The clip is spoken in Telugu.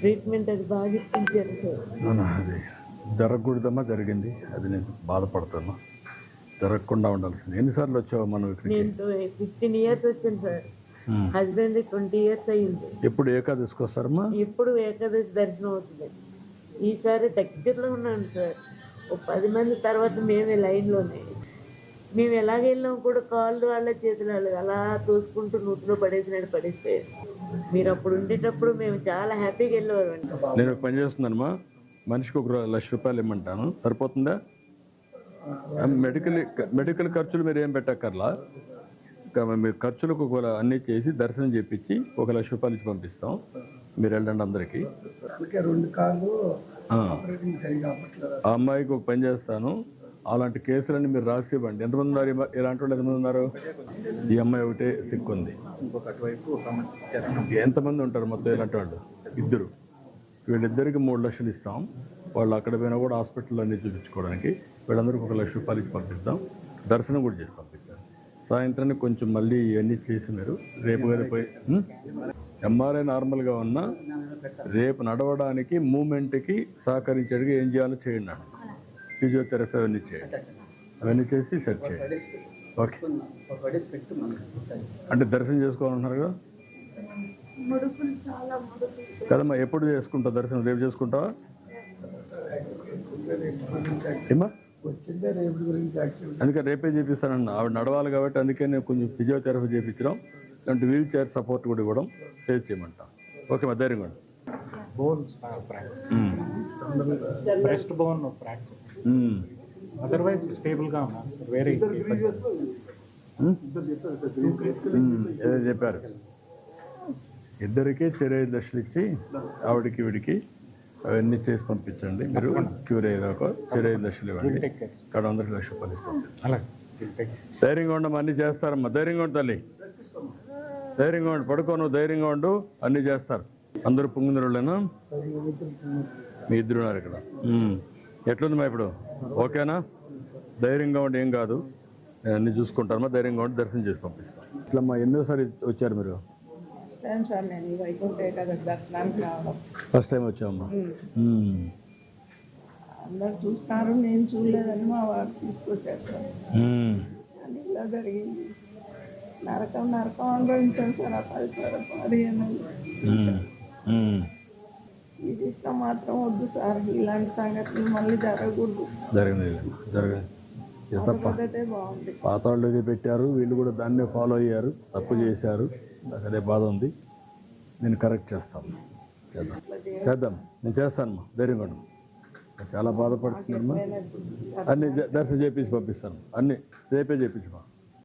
ట్రీట్మెంట్ అది బాగా ఇప్పించారు సార్. అది జరగకూడదమ్మా జరిగింది. అది నేను బాధపడుతున్నా జరగకుండా ఉండాల్సింది. ఎన్నిసార్లు వచ్చావు మనం ఫిఫ్టీన్ ఇయర్స్ వచ్చాను సార్. హస్బెండ్ ట్వంటీ ఇయర్స్ అయ్యింది. ఎప్పుడు ఏకాదశికి వస్తారమ్మా? ఇప్పుడు ఏకాదశి దర్శనం అవుతుంది. ఈసారి దగ్గరలో ఉన్నాను సార్. ఒక పది మంది తర్వాత మేమే లైన్లోనే. మేము ఎలాగ వెళ్ళాం కూడా కాళ్ళు వాళ్ళ చేతులు వాళ్ళ అలా తోసుకుంటూ నూతిలో పడేసినట్టు పడేసిపోయారు. మీరు అప్పుడు ఉండేటప్పుడు మేము చాలా హ్యాపీగా వెళ్ళేవారు నేను ఒక పని చేస్తున్నానమ్మా మనిషికి ఒక లక్ష రూపాయలు ఇమ్మంటాను. సరిపోతుందా? మెడికల్ మెడికల్ ఖర్చులు మీరు ఏం పెట్టక్కర్లా? ఇంకా మీరు ఖర్చులకు కూడా అన్నీ చేసి దర్శనం చేపించి ఒక లక్ష రూపాయలు ఇచ్చి పంపిస్తాం. మీరు వెళ్ళండి అందరికీ. ఆ అమ్మాయికి ఒక పని చేస్తాను. అలాంటి కేసులన్నీ మీరు రాసి ఇవ్వండి ఎంతమంది ఉన్నారు? ఇలాంటి వాళ్ళు ఎంతమంది ఉన్నారు? ఈ అమ్మాయి ఒకటే సిక్కుంది. ఎంతమంది ఉంటారు మొత్తం ఇలాంటి వాళ్ళు? ఇద్దరు. వీళ్ళిద్దరికి మూడు లక్షలు ఇస్తాం. వాళ్ళు అక్కడ పోయినా కూడా హాస్పిటల్లో అన్నీ చూపించుకోవడానికి. వీళ్ళందరికీ ఒక లక్ష రూపాయలు ఇచ్చి పంపిస్తాం దర్శనం కూడా చేసి పంపిస్తాం సాయంత్రానికి కొంచెం మళ్ళీ ఇవన్నీ చేసి మీరు రేపు కదా పోయి ఎంఆర్ఐ నార్మల్గా ఉన్నా రేపు నడవడానికి మూమెంట్కి సహకరించేట్టుగా ఏం చేయాలో చేయండి అన్న. ఫిజియోథెరపీ అవన్నీ చేయండి. అవన్నీ చేసి సెట్ చేయండి. ఓకే. అంటే దర్శనం చేసుకోవాలన్నారు కదా? కదమ్మా ఎప్పుడు చేసుకుంటావు దర్శనం? రేపు చేసుకుంటావా? అందుకే రేపే చేపిస్తానన్న. ఆవిడ నడవాలి కాబట్టి అందుకే నేను కొంచెం ఫిజియోథెరపీ చేయించడం అంటే వీల్ చైర్ సపోర్ట్ కూడా ఇవ్వడం చేసి చేయమంటాం. ఓకే మా ధైర్యం కూడా bones breast bone fracture otherwise స్టేబుల్గా ఉన్నాను సార్ వేరే ఏదో చెప్పారు. ఇద్దరికి చెరై దశలు ఇచ్చి ఆవిడకి వీడికి అవన్నీ చేసి పంపించండి. మీరు క్యూర్ అయ్యేదాకా చెరై దశలు ఇవ్వండి. ఇక్కడ వందల లక్ష రూపాయలు ఇస్తాం అలాగే. ధైర్యంగా ఉండమ్మా అన్నీ చేస్తారమ్మా. ధైర్యంగా ఉండు తల్లి. ధైర్యంగా ఉండు పడుకోను ధైర్యంగా ఉండు అన్నీ చేస్తారు. అందరూ పొంగినరులేనా మీ ఇద్దరు ఉన్నారు ఇక్కడ. ఎట్లుంది మా ఇప్పుడు? ఓకేనా? ధైర్యంగా ఉండి ఏం కాదు. నేను అన్ని చూసుకుంటానమ్మా ధైర్యంగా ఉండి దర్శనం చేసి పంపిస్తాను ఇట్లమ్మా ఎన్నోసారి వచ్చారు మీరు? ఫస్ట్ టైం వచ్చామమ్మా. అందరు చూస్తారు నేను చూడలేదని మా వారు తీసుకొచ్చారు. అది ఇలా జరిగింది. నరకం నరకం అనుభవించాను సార్ ఆ. ఇది మాత్రం వద్దు సార్. ఇలాంటి సంఘటనలు మళ్ళీ జరగకూడదు. అదైతే బాగుంది. పాత వాళ్ళు పెట్టారు వీళ్ళు కూడా దాన్నే ఫాలో అయ్యారు తప్పు చేశారు. నాకు అదే బాధ ఉంది. నేను కరెక్ట్ చేస్తాను. చేద్దాం. చేద్దాం. నేను చేస్తానమ్మా ధైర్యంగా. చాలా బాధపడుతున్నానమ్మా అన్ని దర్శనం చేపించి పంపిస్తాను. అన్ని రేపే చేపించమా